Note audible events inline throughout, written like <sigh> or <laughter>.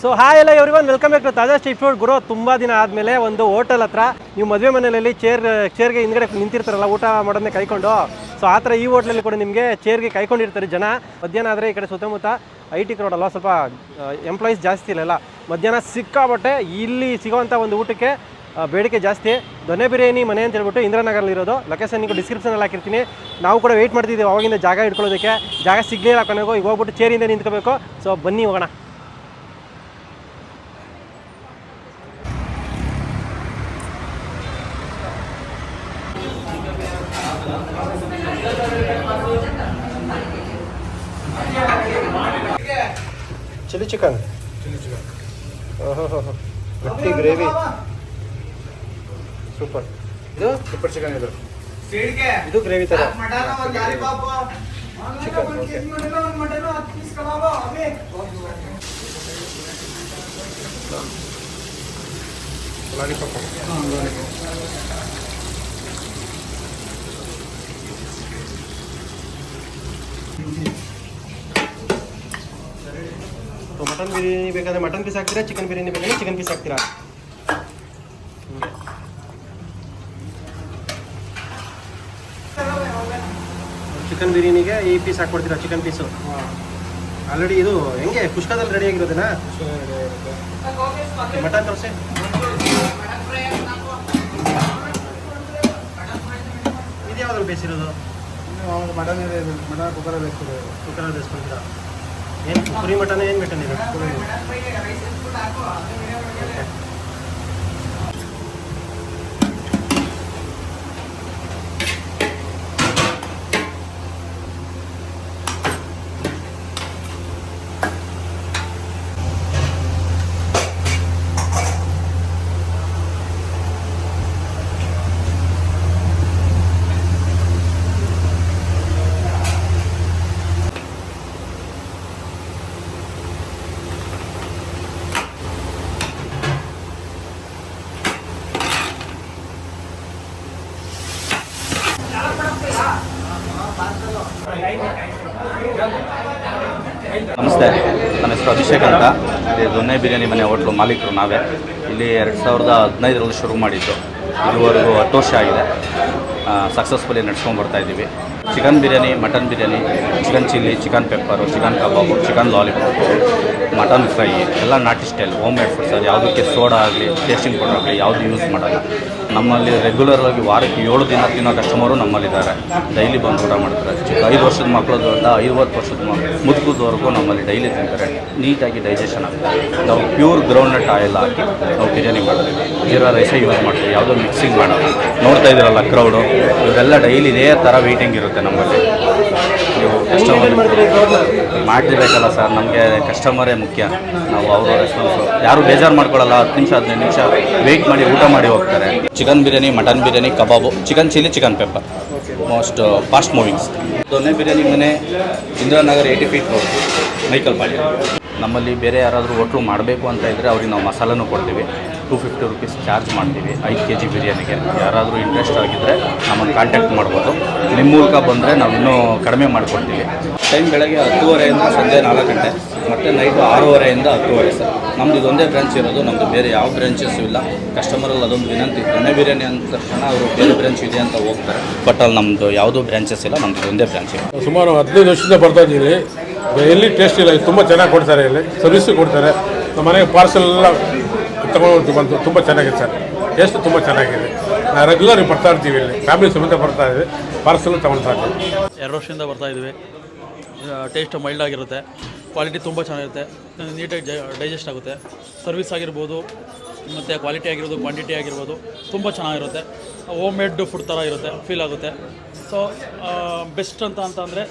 So hi ಎಲ್ಲ everyone welcome back to Taaza street food ಗುರು, ತುಂಬ ದಿನ ಆದಮೇಲೆ ಒಂದು ಹೋಟೆಲ್ ಹತ್ರ ನೀವು ಮದುವೆ ಮನೆಯಲ್ಲಿ ಚೇರ್ ಚೇರ್ಗೆ ಹಿಂದ್ಗಡೆ ನಿಂತಿರ್ತಾರಲ್ಲ, ಊಟ ಮಾಡೋದನ್ನೇ ಕೈಕೊಂಡು. ಸೊ ಆ ಥರ ಈ ಹೋಟ್ಲಲ್ಲಿ ಕೂಡ ನಿಮಗೆ ಚೇರ್ಗೆ ಕೈಕೊಂಡಿರ್ತಾರೆ ಜನ. ಮಧ್ಯಾಹ್ನ ಆದರೆ ಈ ಕಡೆ ಸುತ್ತಮುತ್ತ ಐ ಟಿ ರೋಡ್ ಅಲ್ವಾ, ಸ್ವಲ್ಪ ಎಂಪ್ಲಾಯೀಸ್ ಜಾಸ್ತಿ ಇಲ್ಲಲ್ಲ ಮಧ್ಯಾಹ್ನ ಸಿಕ್ಕಾಬಟ್ಟೆ ಇಲ್ಲಿ ಸಿಗೋವಂಥ ಒಂದು ಊಟಕ್ಕೆ ಬೇಡಿಕೆ ಜಾಸ್ತಿ. ದೊನೆ ಬಿರಿಯಾನಿ ಮನೆ ಅಂತ ಹೇಳ್ಬಿಟ್ಟು ಇಂದ್ರನಗರಲ್ಲಿ ಇರೋದು. ಲೊಕೇಶನ್ ನಿಮಗೆ ಡಿಸ್ಕ್ರಿಪ್ಷನಲ್ಲಿ ಹಾಕಿರ್ತೀನಿ. ನಾವು ಕೂಡ ವೆಯ್ಟ್ ಮಾಡ್ತಿದ್ದೀವಿ ಅವಾಗಿಂದ ಜಾಗ ಇಟ್ಕೊಳ್ಳೋದಕ್ಕೆ ಜಾಗ ಸಿಗ್ಲಿಲ್ಲ ಕೊನೆಗೂ. ಈಗ ಹೋಗ್ಬಿಟ್ಟು ಚೇರಿಂದ ನಿಂತ್ಕೋಬೇಕು. ಸೊ ಬನ್ನಿ ಹೋಗೋಣ. ಚಿಲ್ಲಿ ಚಿಕನ್ ಓಹೋ ಗಟ್ಟಿ ಗ್ರೇವಿ ಸೂಪರ್ ಇದು ಸೂಪರ್ ಚಿಕನ್ ಇದು ಇದು ಗ್ರೇವಿ ಥರ chicken okay lollipop mutton biryani ಬೇಕಾದ್ರೆ ಮಟನ್ ಪೀಸ್ ಹಾಕ್ತೀರಾ ಚಿಕನ್ ಬಿರಿಯಾನಿ ಬೇಕಾದ್ರೆ ಚಿಕನ್ ಪೀಸ್ ಹಾಕ್ತೀರಾ? ಚಿಕನ್ ಬಿರಿಯಾನಿಗೆ ಈ ಪೀಸ್ ಹಾಕ್ಕೊಡ್ತೀರಾ ಚಿಕನ್ ಪೀಸು ಆಲ್ರೆಡಿ ಇದು ಹೆಂಗೆ ಪುಷ್ಕದಲ್ಲಿ ರೆಡಿ ಆಗಿರೋದನ್ನ ಮಟನ್ ತೋರಿಸಿ ಇದು ಯಾವ್ದ್ರಲ್ಲಿ ಬೇಯಿಸಿರೋದು? ಮಟನ್ ಇದೆ ಮಟನ್ ಕುಕ್ಕರ್ ಬೇಯಿಸಿದೆ ಕುಕ್ಕರಲ್ಲಿ ಏನು ಕುರಿ ಮಟನ್ ಏನು ಮಟನ್ ಇದು ನನ್ನ ಹೆಸರು ಅಭಿಷೇಕ್ ಅಂತ ಇಲ್ಲಿ ದೊನ್ನೆ ಬಿರಿಯಾನಿ ಮನೆ ಹೋಟ್ಲು ಮಾಲೀಕರು ನಾವೇ. ಇಲ್ಲಿ ಎರಡು ಸಾವಿರದ ಹದಿನೈದರಲ್ಲಿ ಶುರು ಮಾಡಿದ್ದು. ಇದುವರೆಗೂ ಹತ್ತು ವರ್ಷ ಆಗಿದೆ. ಸಕ್ಸಸ್ಫುಲಿ ನಡ್ಸ್ಕೊಂಡು ಬರ್ತಾ ಇದ್ದೀವಿ. Chicken biryani, mutton biryani, chicken chilli, chicken pepper, chicken kebab, chicken lollipop. Mutton fry, ಎಲ್ಲ ನಾಟಿ ಸ್ಟೈಲ್ ಹೋಮ್ ಮೇಡ್ ಫುಡ್ಸ್ ಅದು ಯಾವುದಕ್ಕೆ ಸೋಡಾ ಆಗಲಿ ಟೇಸ್ಟಿಂಗ್ ಪೌಡರ್ ಆಗಲಿ, ಯಾವುದು ಯೂಸ್ ಮಾಡಲ್ಲ. ನಮ್ಮಲ್ಲಿ ರೆಗ್ಯುಲರ್ ಆಗಿ ವಾರಕ್ಕೆ ಏಳು ದಿನ ತಿನ್ನೋ ಕಸ್ಟಮರು ನಮ್ಮಲ್ಲಿದ್ದಾರೆ. ಡೈಲಿ ಬಂದು ಊಟ ಮಾಡ್ತಾರೆ. ಐದು ವರ್ಷದ ಮಕ್ಕಳದಿಂದ ಐವತ್ತು ವರ್ಷದ ಮುದುಕದವರೆಗೂ ನಮ್ಮಲ್ಲಿ ಡೈಲಿ ತಿಂತಾರೆ. ನೀಟಾಗಿ ಡೈಜೆಷನ್ ಆಗ್ತದೆ. ನಾವು ಪ್ಯೂರ್ ಗ್ರೌಂಡ್ನಟ್ ಆಯಿಲ್ ಹಾಕಿ ನಾವು ಬಿರಿಯಾನಿ ಮಾಡ್ತೀವಿ. ಜೀರಾ ರೈಸೇ ಯೂಸ್ ಮಾಡ್ತೀವಿ. ಯಾವುದೋ ಮಿಕ್ಸಿಂಗ್ ಮಾಡೋದು. ನೋಡ್ತಾ ಇದ್ದೀರಲ್ಲ ಕ್ರೌಡು ಇವರೆಲ್ಲ ಡೈಲಿ ಇದೇ ಥರ ವೆಯ್ಟಿಂಗ್ ಇರುತ್ತೆ ನಮ್ಮಲ್ಲಿ. ಕಸ್ಟಮರ್ ಮಾಡಲೇಬೇಕಲ್ಲ ಸರ್ ನಮಗೆ ಕಸ್ಟಮರೇ ಮುಖ್ಯ. ನಾವು ಅವರು ರೆಸ್ಪಾನ್ಸು ಯಾರು ಬೇಜಾರು ಮಾಡ್ಕೊಳ್ಳಲ್ಲ ಹತ್ತು ನಿಮಿಷ ಹದಿನೈದು ನಿಮಿಷ ವೆಯ್ಟ್ ಮಾಡಿ ಊಟ ಮಾಡಿ ಹೋಗ್ತಾರೆ. Chicken biryani mutton biryani kebab chicken chilli chicken pepper. Most fast movings Donne Biryani Mane Indiranagar eighty feet road Michael Palya ನಮ್ಮಲ್ಲಿ ಬೇರೆ ಯಾರಾದರೂ ಹೋಟ್ಲು ಮಾಡಬೇಕು ಅಂತ ಇದ್ದರೆ ಅವ್ರಿಗೆ ನಾವು ಮಸಾಲನೂ ಕೊಡ್ತೀವಿ. ಟೂ ಫಿಫ್ಟಿ ರುಪೀಸ್ ಚಾರ್ಜ್ ಮಾಡ್ತೀವಿ ಐದು ಕೆ ಜಿ ಬಿರಿಯಾನಿಗೆ. ಯಾರಾದರೂ ಇಂಟ್ರೆಸ್ಟ್ ಆಗಿದ್ದರೆ ನಮ್ಮನ್ನು ಕಾಂಟ್ಯಾಕ್ಟ್ ಮಾಡ್ಬೋದು. ನಿಮ್ಮ ಮೂಲಕ ಬಂದರೆ ನಾವು ಇನ್ನೂ ಕಡಿಮೆ ಮಾಡಿಕೊಡ್ತೀವಿ. ಟೈಮ್ ಬೆಳಗ್ಗೆ ಹತ್ತುವರೆಯಿಂದ ಸಂಜೆ ನಾಲ್ಕು ಗಂಟೆ ಮತ್ತು ನೈಟು ಆರೂವರೆಯಿಂದ ಹತ್ತುವರೆ ಸರ್. ನಮ್ಮದು ಇದೊಂದೇ ಬ್ರ್ಯಾಂಚ್ ಇರೋದು ನಮ್ಮದು ಬೇರೆ ಯಾವ ಬ್ರ್ಯಾಂಚಸ್ಸು ಇಲ್ಲ. ಕಸ್ಟಮರಲ್ಲಿ ಅದೊಂದು ವಿನಂತಿ ದೊಣ್ಣೆ ಬಿರಿಯಾನಿ ಅಂದ ತಕ್ಷಣ ಅವರು ಬೇರೆ ಬ್ರ್ಯಾಂಚ್ ಇದೆ ಅಂತ ಹೋಗ್ತಾರೆ. ಬಟ್ ಅಲ್ಲಿ ನಮ್ಮದು ಯಾವುದೂ ಬ್ರ್ಯಾಂಚಸ್ ಇಲ್ಲ ನಮ್ಮದು ಇದೊಂದೇ ಬ್ರ್ಯಾಂಚ್ ಇದೆ ಸುಮಾರು ಹದಿನೈದು ವರ್ಷದಿಂದ ಬರ್ತಾ ಇದ್ದೀವಿ. ಎಲ್ಲಿ ಟೇಸ್ಟ್ ಇಲ್ಲ ಇದು ತುಂಬ ಚೆನ್ನಾಗಿ ಕೊಡ್ತಾರೆ ಇಲ್ಲಿ. ಸರ್ವಿಸ್ ಕೊಡ್ತಾರೆ. ನಮ್ಮ ಮನೆಗೆ ಪಾರ್ಸಲ್ ಎಲ್ಲ ತಗೊಂಡು ಬಂತು. ತುಂಬ ಚೆನ್ನಾಗಿದೆ ಸರ್. ಟೇಸ್ಟ್ ತುಂಬ ಚೆನ್ನಾಗಿದೆ. ರೆಗ್ಯುಲರ್ ಬರ್ತಾ ಇರ್ತೀವಿ ಇಲ್ಲಿ. ಫ್ಯಾಮಿಲಿ ಸಮೇತ ಬರ್ತಾ ಇದೆ. ಪಾರ್ಸಲ್ ತಗೊಳ್ತಾ ಇದ್ದೀವಿ ಎರಡು ವರ್ಷದಿಂದ ಬರ್ತಾ ಇದ್ದೀವಿ. ಟೇಸ್ಟ್ ಮೈಲ್ಡ್ ಆಗಿರುತ್ತೆ. ಕ್ವಾಲಿಟಿ ತುಂಬ ಚೆನ್ನಾಗಿರುತ್ತೆ. ನೀಟಾಗಿ ಡೈಜೆಸ್ಟ್ ಆಗುತ್ತೆ. ಸರ್ವಿಸ್ ಆಗಿರ್ಬೋದು, ಮತ್ತು ಕ್ವಾಲಿಟಿ ಆಗಿರ್ಬೋದು ಕ್ವಾಂಟಿಟಿ ಆಗಿರ್ಬೋದು, ತುಂಬ ಚೆನ್ನಾಗಿರುತ್ತೆ. ಹೋಮ್ ಮೇಡ್ ಫುಡ್ ಥರ ಇರುತ್ತೆ. ಫೀಲ್ ಆಗುತ್ತೆ. ಸೊ ಬೆಸ್ಟ್ ಅಂತ ಅಂತ ಅಂದರೆ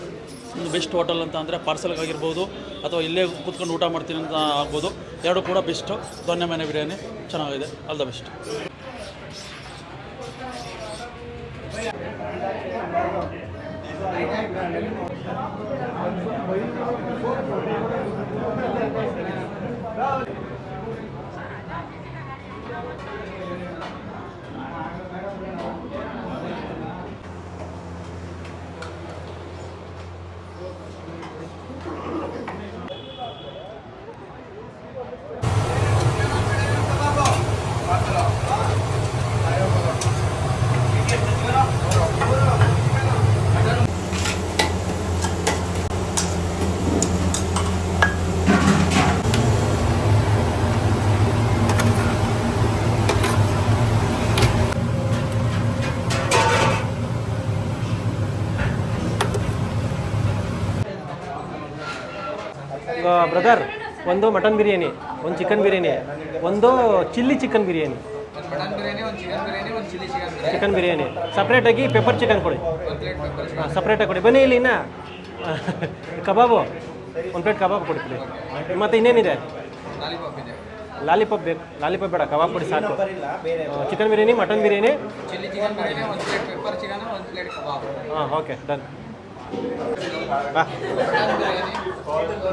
ಬೆಸ್ಟ್ ಹೋಟೆಲ್ ಅಂತ ಅಂದರೆ ಪಾರ್ಸಲ್ಗಾಗಿರ್ಬೋದು ಅಥವಾ ಇಲ್ಲೇ ಕೂತ್ಕೊಂಡು ಊಟ ಮಾಡ್ತೀನಿ ಅಂತ ಆಗ್ಬೋದು. ಎರಡು ಕೂಡ ಬೆಸ್ಟು. ದೊನ್ನೆಮನೆ ಬಿರಿಯಾನಿ. ಚೆನ್ನಾಗಿದೆ. ಆಲ್ ದ ಬೆಸ್ಟ್ ಬ್ರದರ್ ಒಂದು ಮಟನ್ ಬಿರಿಯಾನಿ ಒಂದು ಚಿಕನ್ ಬಿರಿಯಾನಿ ಒಂದು chilli chicken biryani chicken biryani ಸಪ್ರೇಟಾಗಿ ಪೆಪ್ಪರ್ ಚಿಕನ್ ಕೊಡಿ. ಹಾಂ ಸಪ್ರೇಟಾಗಿ ಕೊಡಿ. ಬನ್ನಿ ಇಲ್ಲಿ ಇನ್ನ. <laughs> ಕಬಾಬು. ಒಂದು ಪ್ಲೇಟ್ ಕಬಾಬ್ ಕೊಡಿ ಮತ್ತು ಇನ್ನೇನಿದೆ? ಲಾಲಿಪಾಪ್ ಬೇಕು. ಲಾಲಿಪಾಪ್ ಬೇಡ ಕಬಾಬ್ ಕೊಡಿ ಸಾಕು. ಚಿಕನ್ ಬಿರಿಯಾನಿ ಮಟನ್ ಬಿರಿಯಾನಿ ಹಾಂ ಓಕೆ ಡನ್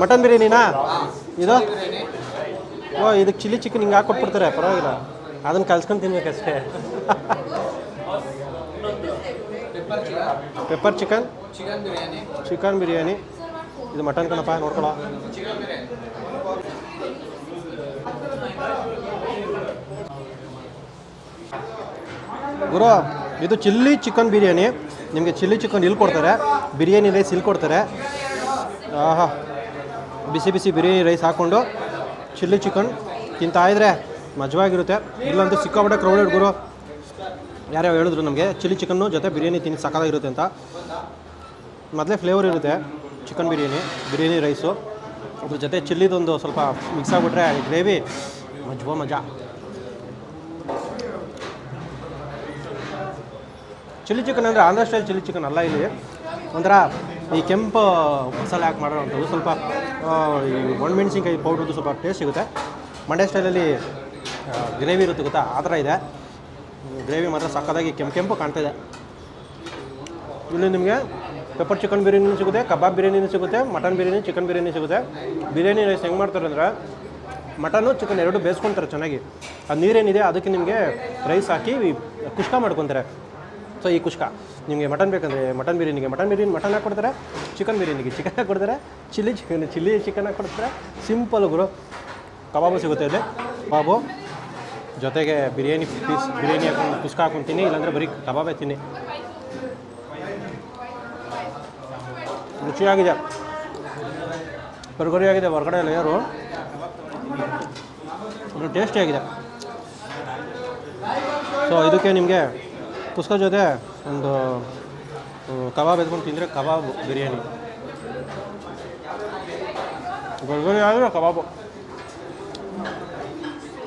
ಮಟನ್ ಬಿರಿಯಾನಿನಾ? ಇದು? ಓ, ಇದಕ್ಕೆ ಚಿಲ್ಲಿ ಚಿಕನ್ ಹಿಂಗೆ ಹಾಕ್ಕೊಟ್ಬಿಡ್ತಾರೆ ಪರವಾಗಿಲ್ಲ. ಅದನ್ನು ಕಲ್ಸ್ಕೊಂಡು ತಿನ್ಬೇಕಷ್ಟೇ ಪೆಪ್ಪರ್ ಚಿಕನ್? ಚಿಕನ್ ಬಿರಿಯಾನಿ. ಇದು ಮಟನ್ ಕಣಪ್ಪ, ನೋಡ್ಕೊಳ್ಳೋ. ಗುರು, ಇದು ಚಿಲ್ಲಿ ಚಿಕನ್ ಬಿರಿಯಾನಿ. ನಿಮಗೆ ಚಿಲ್ಲಿ ಚಿಕನ್ ಇಲ್ಲಿ ಕೊಡ್ತಾರೆ, ಬಿರಿಯಾನಿ ರೈಸ್ ಇಲ್ಲಿ ಕೊಡ್ತಾರೆ. ಆಹಾ, ಬಿಸಿ ಬಿಸಿ ಬಿರಿಯಾನಿ ರೈಸ್ ಹಾಕ್ಕೊಂಡು ಚಿಲ್ಲಿ ಚಿಕನ್ ತಿಂತಾ ಇದ್ರೆ ಮಜವಾಗಿರುತ್ತೆ. ಇಲ್ಲಂತೂ ಸಿಕ್ಕಾಪಟ್ಟೆ ಕ್ರೌಡೆಡ್ ಗುರು. ಯಾರ್ಯಾವ ಹೇಳಿದ್ರು ನಮಗೆ ಚಿಲ್ಲಿ ಚಿಕನ್ನು ಜೊತೆ ಬಿರಿಯಾನಿ ತಿನ್ನಿ ಸಕ್ಕತ್ತಾಗಿರುತ್ತೆ ಅಂತ. ಮೊದಲೇ ಫ್ಲೇವರ್ ಇರುತ್ತೆ ಚಿಕನ್ ಬಿರಿಯಾನಿ ಬಿರಿಯಾನಿ ರೈಸು ಅದ್ರ ಜೊತೆ ಚಿಲ್ಲಿದೊಂದು ಸ್ವಲ್ಪ ಮಿಕ್ಸ್ ಆಗಿಬಿಟ್ರೆ ಗ್ರೇವಿ ಮಜ್ವ ಮಜಾ. ಚಿಲ್ಲಿ ಚಿಕನ್ ಅಂದರೆ ಆಂಧ್ರ ಸ್ಟೈಲ್ ಚಿಲ್ಲಿ ಚಿಕನ್ ಅಲ್ಲ ಇಲ್ಲಿ. ಒಂಥರ ಈ ಕೆಂಪು ಮಸಾಲೆ ಹಾಕಿ ಮಾಡೋವಂಥದ್ದು ಸ್ವಲ್ಪ ಈ ಒಣಮೆಣ್ಸಿನ್ಕಾಯಿ ಪೌಡ್ರದ್ದು ಸ್ವಲ್ಪ ಟೇಸ್ಟ್ ಸಿಗುತ್ತೆ. ಮಂಡ್ಯ ಸ್ಟೈಲಲ್ಲಿ ಗ್ರೇವಿ ಇರುತ್ತೆ ಗೊತ್ತಾ? ಆ ಥರ ಇದೆ. ಗ್ರೇವಿ ಮಾತ್ರ ಸಕ್ಕದಾಗಿ ಕೆಂಪು ಕೆಂಪು ಕಾಣ್ತಾ ಇದೆ. ಇಲ್ಲಿ ನಿಮಗೆ ಪೆಪ್ಪರ್ ಚಿಕನ್ ಬಿರಿಯಾನಿ ಸಿಗುತ್ತೆ, ಕಬಾಬ್ ಬಿರಿಯಾನಿನೂ ಸಿಗುತ್ತೆ ಮಟನ್ ಬಿರಿಯಾನಿ ಚಿಕನ್ ಬಿರಿಯಾನಿ ಸಿಗುತ್ತೆ. ಬಿರಿಯಾನಿ ರೈಸ್ ಹೆಂಗೆ ಮಾಡ್ತಾರೆ ಅಂದರೆ ಮಟನ್ನು ಚಿಕನ್ ಎರಡು ಬೇಯಿಸ್ಕೊತಾರೆ ಚೆನ್ನಾಗಿ. ಆ ನೀರೇನಿದೆ, ಅದಕ್ಕೆ ನಿಮಗೆ ರೈಸ್ ಹಾಕಿ ಕುಷ್ಕ ಮಾಡ್ಕೊತಾರೆ. ಸೊ ಈ ಕುಷ್ಕ, ನಿಮಗೆ ಮಟನ್ ಬೇಕಂದರೆ ಮಟನ್ ಬಿರಿಯಾನಿಗೆ ಮಟನ್ ಬಿರಿಯಾನಿ, ಮಟನ್ ಹಾಕ್ಕೊಡ್ತಾರೆ ಚಿಕನ್ ಬಿರಿಯಾನಿಗೆ ಚಿಕನ್ ಹಾಕ್ಕೊಡ್ತಾರೆ ಚಿಲ್ಲಿ ಚಿಕನ್ ಚಿಲ್ಲಿ ಚಿಕನ್ ಹಾಕ್ಕೊಡ್ತಾರೆ ಸಿಂಪಲ್ ಗುರು, ಕಬಾಬು ಸಿಗುತ್ತೆ ಇಲ್ಲಿ. ಕಬಾಬು ಜೊತೆಗೆ ಬಿರಿಯಾನಿ ಪೀಸ್ ಬಿರಿಯಾನಿ ಹಾಕೊಂಡು, ಕುಷ್ಕ ಹಾಕೊಂತೀನಿ ಇಲ್ಲಾಂದರೆ ಬರೀ ಕಬಾಬೇ ತಿನ್ನಿ. ರುಚಿಯಾಗಿದೆ. ಆಗಿದೆ ಹೊರಗಡೆ ಲೇಯರು ಟೇಸ್ಟಿಯಾಗಿದೆ ಸೊ ಇದಕ್ಕೆ ನಿಮಗೆ ಕುಸ್ಕ ಜೊತೆ ಒಂದು ಕಬಾಬ್ ಎತ್ಕೊಂಡು ತಿಂದರೆ ಕಬಾಬ್ ಬಿರಿಯಾನಿ. ಬರ್ಗರಿ ಆದರೆ ಕಬಾಬು.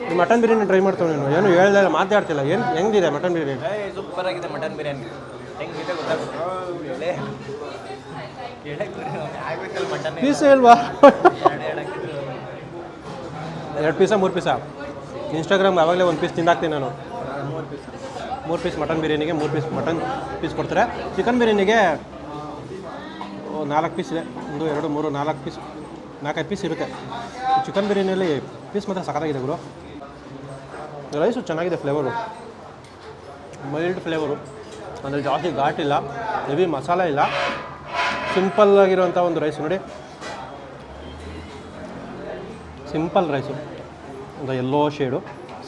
ಈ ಮಟನ್ ಬಿರಿಯಾನಿ ಟ್ರೈ ಮಾಡ್ತಾವೆ ನೀನು. ಏನು ಹೇಳ್ದೆ ಇಲ್ಲ, ಮಾತಾಡ್ತಿಲ್ಲ. ಏನು ಹೆಂಗಿದೆ ಮಟನ್ ಬಿರಿಯಾನಿ? ಸೂಪರ್ ಆಗಿದೆ ಮಟನ್ ಬಿರಿಯಾನಿ. ಹೆಂಗಿದೆ ಗೊತ್ತಾಗುತ್ತೆ ಪೀಸ್ ಇಲ್ವಾ? ಎರಡು ಪೀಸ ಮೂರು ಪೀಸ ಇನ್ಸ್ಟಾಗ್ರಾಮ್ ಆವಾಗಲೇ ಒಂದು ಪೀಸ್ ತಿಂದಾಕ್ತೀನಿ ನಾನು. ಮೂರು ಪೀಸ್ ಮಟನ್ ಬಿರಿಯಾನಿಗೆ ಮೂರು ಪೀಸ್ ಮಟನ್ ಪೀಸ್ ಕೊಡ್ತಾರೆ. ಚಿಕನ್ ಬಿರಿಯಾನಿಗೆ ನಾಲ್ಕು ಪೀಸ್ ಇದೆ. ಒಂದು, ಎರಡು, ಮೂರು, ನಾಲ್ಕು ಪೀಸ್, ನಾಲ್ಕೈದು ಪೀಸ್ ಇರುತ್ತೆ. ಚಿಕನ್ ಬಿರಿಯಾನಿಯಲ್ಲಿ ಪೀಸ್ ಮಾತ್ರ ಸಖತ್ತಾಗಿದೆ ಗುರು. ರೈಸು ಚೆನ್ನಾಗಿದೆ ಫ್ಲೇವರು. Mild flavour. ಅಂದರೆ ಜಾಸ್ತಿ ಘಾಟ್ ಇಲ್ಲ, ಹೆವಿ ಮಸಾಲ ಇಲ್ಲ. ಸಿಂಪಲ್ ಆಗಿರುವಂಥ ಒಂದು ರೈಸ್ ನೋಡಿ. Simple rice. ಒಂದು ಎಲ್ಲೋ ಶೇಡು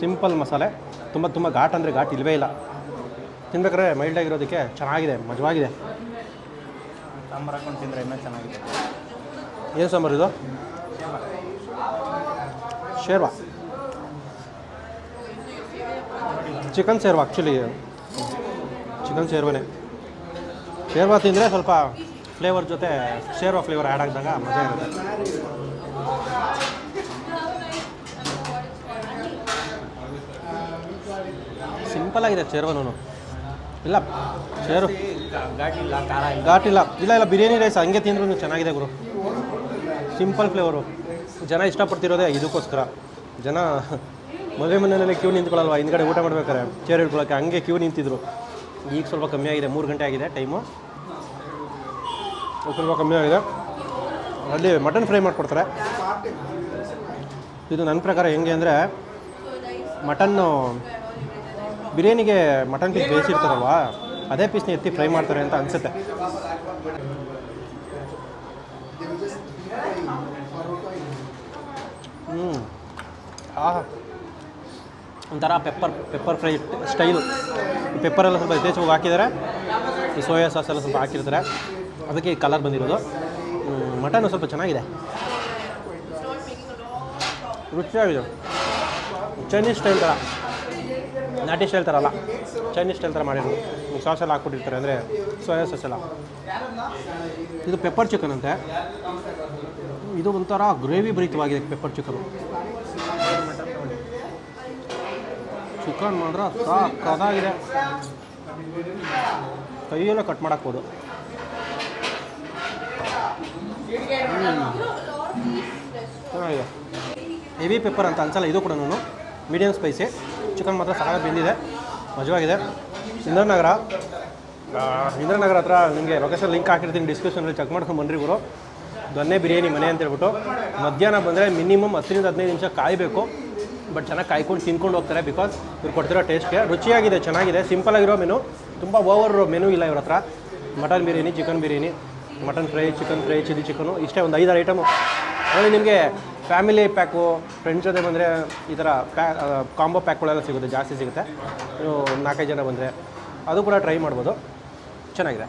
ಸಿಂಪಲ್ ಮಸಾಲೆ. ತುಂಬ ತುಂಬ ಘಾಟ್ ಅಂದರೆ ಘಾಟ್ ಇಲ್ಲವೇ ಇಲ್ಲ. ತಿನ್ಬೇಕಾದ್ರೆ ಮೈಲ್ಡ್ ಆಗಿರೋದಕ್ಕೆ ಚೆನ್ನಾಗಿದೆ ಮಜವಾಗಿದೆ. ಸಾಂಬಾರು ಹಾಕೊಂಡು ತಿಂದರೆ ಇನ್ನೂ ಚೆನ್ನಾಗಿದೆ. ಏನು ಸಾಂಬಾರು ಇದು? ಶೇರ್ವಾ. ಚಿಕನ್ ಶೇರ್ವಾ ಆ್ಯಕ್ಚುಲಿ ಚಿಕನ್ ಶೇರ್ವಾನೆ. ಶೇರ್ವಾ ತಿಂದರೆ ಸ್ವಲ್ಪ ಫ್ಲೇವರ್ ಜೊತೆ ಶೇರ್ವಾ ಫ್ಲೇವರ್ ಆ್ಯಡ್ ಆಗಿದಾಗ ಮಜಾ ಇರುತ್ತೆ. ಸಿಂಪಲ್ ಆಗಿದೆ ಶೇರ್ವಾನು ಇಲ್ಲ ಶೇರು ಘಾಟ್ ಇಲ್ಲ ಇಲ್ಲ. ಬಿರಿಯಾನಿ ರೈಸ್ ಹಂಗೆ ತಿಂದ್ರು ಚೆನ್ನಾಗಿದೆ ಗುರು. Simple flavour. ಜನ ಇಷ್ಟಪಡ್ತಿರೋದೇ ಇದಕ್ಕೋಸ್ಕರ. ಜನ ಮದುವೆ ಮನೆಯಲ್ಲಿ ಕ್ಯೂ ನಿಂತ್ಕೊಳ್ಳಲ್ವ ಹಿಂದ್ಗಡೆ ಊಟ ಮಾಡ್ಬೇಕಾರೆ. ಚೇರ್ ಹಿಡ್ಕೊಳ್ಳೋಕೆ ಹಂಗೆ ಕ್ಯೂ ನಿಂತಿದ್ರು. ಈಗ ಸ್ವಲ್ಪ ಕಮ್ಮಿ ಆಗಿದೆ. ಮೂರು ಗಂಟೆ ಆಗಿದೆ ಟೈಮು. ಸ್ವಲ್ಪ ಕಮ್ಮಿ ಆಗಿದೆ. ಅಲ್ಲಿ ಮಟನ್ ಫ್ರೈ ಮಾಡಿಕೊಡ್ತಾರೆ. ಇದು ನನ್ನ ಪ್ರಕಾರ ಹೆಂಗೆ ಅಂದರೆ ಮಟನ್ನು ಬಿರಿಯಾನಿಗೆ ಮಟನ್ ಪೀಸ್ ಬೇಯಿಸಿರ್ತಾರಲ್ವ? ಅದೇ ಪೀಸ್ನ ಎತ್ತಿ ಫ್ರೈ ಮಾಡ್ತಾರೆ ಅಂತ ಅನಿಸುತ್ತೆ. ಹ್ಞೂ ಆಹಾ. ಒಂಥರ ಪೆಪ್ಪರ್ ಪೆಪ್ಪರ್ ಫ್ರೈ ಸ್ಟೈಲು ಪೆಪ್ಪರೆಲ್ಲ ಸ್ವಲ್ಪ ಯಥೇಚ್ಛವಾಗಿ ಹಾಕಿದ್ದಾರೆ ಸೋಯಾ ಸಾಸ್ ಎಲ್ಲ ಸ್ವಲ್ಪ ಹಾಕಿರ್ತಾರೆ. ಅದಕ್ಕೆ ಈ ಕಲರ್ ಬಂದಿರೋದು. ಮಟನ್ ಸ್ವಲ್ಪ ಚೆನ್ನಾಗಿದೆ. ರುಚಿಯಾಗಿದೆ. ಚೈನೀಸ್ ಸ್ಟೈಲ್ ಥರ ನಾಟಿ ಸ್ಟೈಲ್ ಥರ ಅಲ್ಲ ಚೈನೀಸ್ ಸ್ಟೈಲ್ ಥರ ಮಾಡಿರೋದು ಸಾಸ್ ಎಲ್ಲ ಹಾಕ್ಬಿಟ್ಟಿರ್ತಾರೆ ಅಂದರೆ ಸೋಯಾ ಸಾಸ್ ಎಲ್ಲ. ಇದು ಪೆಪ್ಪರ್ ಚಿಕನ್ ಅಂತೆ. ಇದು ಒಂಥರ ಗ್ರೇವಿ ಭರಿತವಾಗಿದೆ ಪೆಪ್ಪರ್ ಚಿಕನು ಚಿಕನ್ ಮಾಡಿದ್ರೆ ಸಾಕಾಗಿದೆ. ಕೈಯೆಲ್ಲ ಕಟ್ ಮಾಡಾಕ್ಬೋದು. ಚೆನ್ನಾಗಿದೆ. ಹೆವಿ ಪೆಪ್ಪರ್ ಅಂತ ಅನ್ಸಲ್ಲ, ಇದು ಕೂಡ ನಾನು. ಮೀಡಿಯಮ್ ಸ್ಪೈಸಿ ಚಿಕನ್ ಮಾತ್ರ ಸಕಾಲ ಬೆಂದಿದೆ. ಮಜವಾಗಿದೆ ಇಂದ್ರನಗರ. ಇಂದ್ರನಗರ ಹತ್ರ ನಿಮಗೆ ಲೊಕೇಶನ್ ಲಿಂಕ್ ಹಾಕಿರ್ತೀನಿ ಡಿಸ್ಕ್ರಿಪ್ಷನಲ್ಲಿ ಚೆಕ್ ಮಾಡ್ಕೊಂಡು ಬಂದ್ರಿ ಗುರು. ದೊನ್ನೆ ಬಿರಿಯಾನಿ ಮನೆ ಅಂತ ಹೇಳ್ಬಿಟ್ಟು. ಮಧ್ಯಾಹ್ನ ಬಂದರೆ ಮಿನಿಮಮ್ ಹತ್ತರಿಂದ ಹದಿನೈದು ನಿಮಿಷ ಕಾಯಬೇಕು. ಬಟ್ ಚೆನ್ನಾಗಿ ಕಾಯ್ಕೊಂಡು ತಿನ್ಕೊಂಡು ಹೋಗ್ತಾರೆ ಬಿಕಾಸ್ ಇವ್ರು ಕೊಡ್ತಿರೋ ಟೇಸ್ಟ್ಗೆ ರುಚಿಯಾಗಿದೆ, ಚೆನ್ನಾಗಿದೆ. ಸಿಂಪಲ್ ಆಗಿರೋ ಮೆನು ತುಂಬ ಓವರ್ ಮೆನು ಇಲ್ಲ ಇವ್ರ ಹತ್ರ. Mutton biryani chicken biryani mutton fry chicken fry chilli chicken ಇಷ್ಟೇ ಒಂದು ಐದಾರು ಐಟಮು ನೋಡಿ ನಿಮಗೆ ಫ್ಯಾಮಿಲಿ ಪ್ಯಾಕು ಫ್ರೆಂಡ್ಸ್ ಜೊತೆ ಬಂದರೆ ಈ ಥರ ಪ್ಯಾ ಕಾಂಬೋ ಪ್ಯಾಕ್ಗಳೆಲ್ಲ ಸಿಗುತ್ತೆ, ಜಾಸ್ತಿ ಸಿಗುತ್ತೆ. ನೀವು ನಾಲ್ಕೈದು ಜನ ಬಂದರೆ ಅದು ಕೂಡ ಟ್ರೈ ಮಾಡ್ಬೋದು. ಚೆನ್ನಾಗಿದೆ.